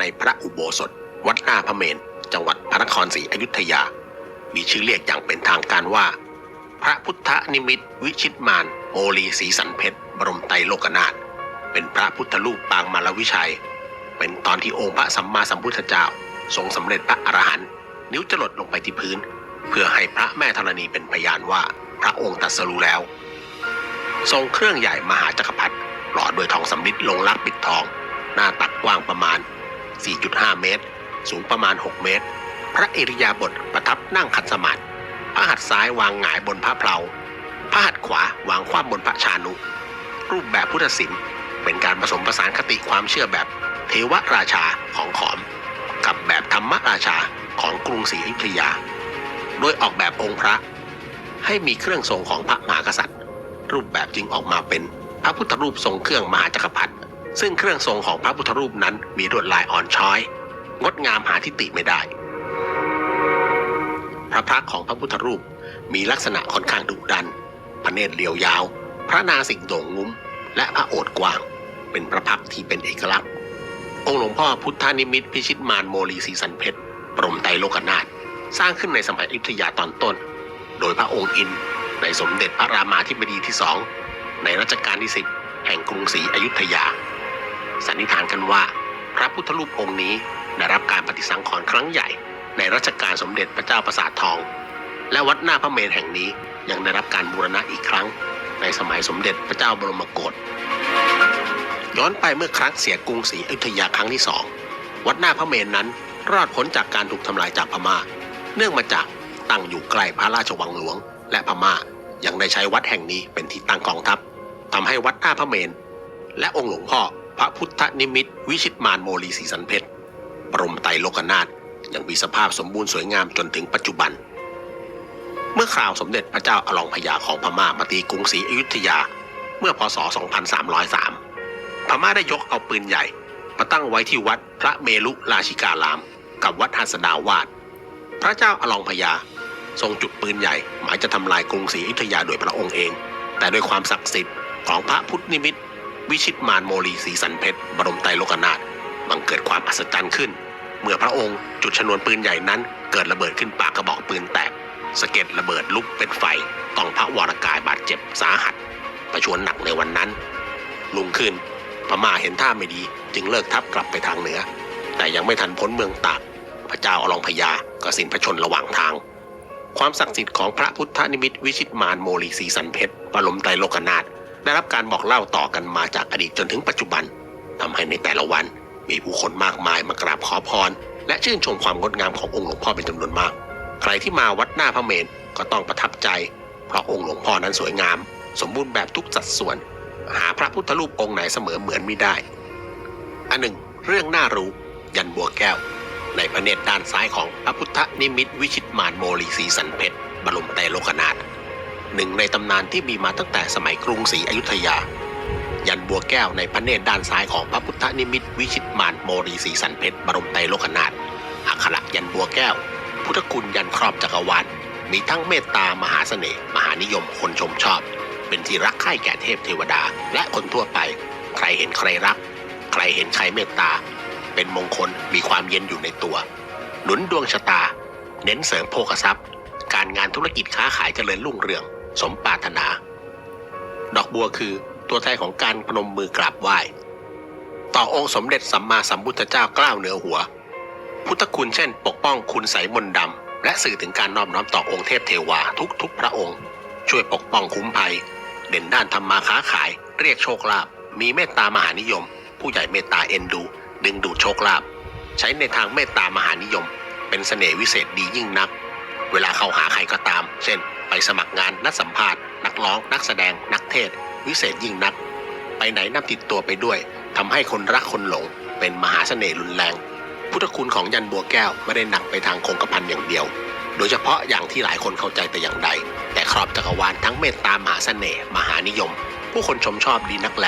ในพระอุโบสถ วัดหน้าพระเมน จังหวัดพระนครศรีอยุธยา มีชื่อเรียกอย่างเป็นทางการว่า พระพุทธนิมิตวิชิตมานโมลีศรีสันเพชร บรมไตรโลกนาถเป็นพระพุทธรูปปางมารวิชัย เป็นตอนที่องค์พระสัมมาสัมพุทธเจ้า ทรงสำเร็จพระอรหันต์นิ้วจะหลดลงไปที่พื้น เพื่อให้พระแม่ธรณีเป็นพยานว่าพระองค์ตรัสรู้แล้ว ทรงเครื่องใหญ่มหาจักรพรรดิหล่อด้วยทองสำริดลงลักปิดทอง หน้าตักกว้างประมาณ 4.5 เมตร สูงประมาณ 6 เมตร พระอิริยาบถประทับนั่งขัดสมาธิพระหัตถ์ซ้ายวางหงายบนพระเพลาพระหัตถ์ขวาวางคว่ำบนพระชานุ รูปแบบพุทธศิลป์เป็นการผสมผสานคติความเชื่อแบบเทวราชาของขอม กับแบบธรรมราชาของกรุงศรีอยุธยา โดยออกแบบองค์พระ ให้มีเครื่องทรงของพระมหากษัตริย์ รูปแบบจึงออกมาเป็นพระพุทธรูปทรงเครื่องมหาจักรพรรดิ ซึ่งเครื่องทรงของพระพุทธรูปนั้นมีลวดลายอ่อนช้อย งดงามหาทิฏฐิไม่ได้ พระพักของพระพุทธรูปมีลักษณะค่อนข้างดุดัน พระเนตรเรียวยาว พระนาสิกโด่งงุ้ม และพระโอษฐ์กว้าง เป็นพระพักที่เป็นเอกลักษณ์ องค์หลวงพ่อพุทธนิมิตพิชิตมารโมลีศรีสันเพชรปรมไตรโลกนาถสร้างขึ้นในสมัยอยุธยาตอนต้น โดยพระองค์อินในสมเด็จพระรามาธิบดีที่สองในรัชกาลที่สิบแห่งกรุงศรีอยุธยา สันนิษฐานกันว่า พระพุทธรูปองค์นี้ได้รับการปฏิสังขรณ์ครั้งใหญ่ ในรัชกาลสมเด็จพระเจ้าประสาททอง และวัดหน้าพระเมรุแห่งนี้ยังได้รับการบูรณะอีกครั้ง ในสมัยสมเด็จพระเจ้าบรมโกศย้อนไปเมื่อครั้งเสียกรุงศรีอยุธยาครั้งที่สองวัดหน้าพระเมรุนั้นรอดพ้นจากการถูกทำลายจากพม่า เนื่องมาจากตั้งอยู่ใกล้พระราชวังหลวง และพม่ายังได้ใช้วัดแห่งนี้เป็นที่ตั้งกองทัพทำให้วัดหน้าพระเมรุและองค์หลวงพ่อ พระพุทธนิมิต วิชิตมารโมลีศรีสันเพชรบรมไตรโลกนาถยังมีสภาพสมบูรณ์สวยงามจนถึงปัจจุบัน เมื่อคราวสมเด็จพระเจ้าอลองพญาของพม่ามาตีกรุงศรีอยุธยา เมื่อพศ 2303 พม่าได้ยกเอาปืนใหญ่ มาตั้งไว้ที่วัดพระเมรุราชิการาม กับวัดหัสดาวาสพระเจ้าอลองพญาทรงจุดปืนใหญ่ หมายจะทำลายกรุงศรีอยุธยาโดยพระองค์เอง แต่ด้วยความศักดิ์สิทธิ์ของพระพุทธนิมิต วิชิตมารโมลีศรีสันเพชร บรมไตรโลกนาถบังเกิดความอัศจรรย์ขึ้น เมื่อพระองค์จุดชนวนปืนใหญ่นั้น เกิดระเบิดขึ้นปากกระบอกปืนแตกสะเก็ดระเบิดลุกเป็นไฟต้องพระวรกายบาดเจ็บสาหัสประชวรหนักในวันนั้น ลุงขึ้นพม่าเห็นท่าไม่ดีจึงเลิกทัพกลับไปทางเหนือ แต่ยังไม่ทันพ้นเมืองตาก พระเจ้าอลองพญาก็สิ้นพระชนระหว่างทาง ความศักดิ์สิทธิ์ของพระพุทธนิมิตวิชิตมารโมลีศรีสันเพชรบรมไตรโลกนาถ ได้รับการบอกเล่าต่อกันมาจากอดีตจนถึงปัจจุบันทำให้ในแต่ละวันมีผู้คนมากมายมากราบขอพร และชื่นชมความงดงามขององค์หลวงพ่อเป็นจำนวนมาก ใครที่มาวัดหน้าพระเมรุก็ต้องประทับใจ เพราะองค์หลวงพ่อนั้นสวยงาม สมบูรณ์แบบทุกสัดส่วน หาพระพุทธรูปองค์ไหนเสมอเหมือนไม่ได้ อันหนึ่ง เรื่องน่ารู้ ยันบัวแก้ว ในพระเนตรด้านซ้ายของพระพุทธนิมิตวิชิตมารโมลีศรีสันเพชรบรมไตโลกนาถ หนึ่งในตำนานที่มีมาตั้งแต่สมัยกรุงศรีอยุธยา ยันบัวแก้วในพระเนตรด้านซ้ายของพระพุทธนิมิตวิชิตมารโมรีศรีสันเพชรบรมไตรโลกนาถอักขระยันบัวแก้ว พุทธคุณยันครอบจักรวาลมีทั้งเมตตามหาเสน่ห์มหานิยมคนชมชอบ เป็นที่รักใคร่แก่เทพเทวดา และคนทั่วไป ใครเห็นใครรัก ใครเห็นใครเมตตา เป็นมงคลมีความเย็นอยู่ในตัว หนุนดวงชะตา เน้นเสริมโภคทรัพย์ การงานธุรกิจค้าขายเจริญรุ่งเรือง สมปรารถนา ดอกบัวคือตัวแทนของการพนมมือกราบไหว้ ต่อองค์สมเด็จสัมมาสัมพุทธเจ้ากล้าวเหนือหัว พุทธคุณเช่น ปกป้องคุณใสมนดำและสื่อถึงการนอบน้อมต่อองค์เทพเทวาทุกทุกๆพระองค์ ช่วยปกป้องคุ้มภัย เด่นด้านทำมาค้าขาย เรียกโชคลาภมีเมตตามหานิยม ผู้ใหญ่เมตตาเอ็นดู ดึงดูดโชคลาภใช้ในทางเมตตามหานิยม เป็นเสน่ห์วิเศษดียิ่งนัก เวลาเข้าหาใครก็ตาม เช่น ไปสมัครงานนัดสัมภาษณ์นักร้องนักแสดงนักเทศ วิเศษยิ่งนัก ไปไหนนำติดตัวไปด้วยทำให้คนรักคนหลง เป็นมหาเสน่ห์รุนแรง พุทธคุณของยันบัวแก้วไม่ได้หนักไปทางคงกระพันอย่างเดียว โดยเฉพาะอย่างที่หลายคนเข้าใจแต่อย่างใด แต่ครอบจักรวาลทั้งเมตตามหาเสน่ห์มหานิยม ผู้คนชมชอบดีนักแล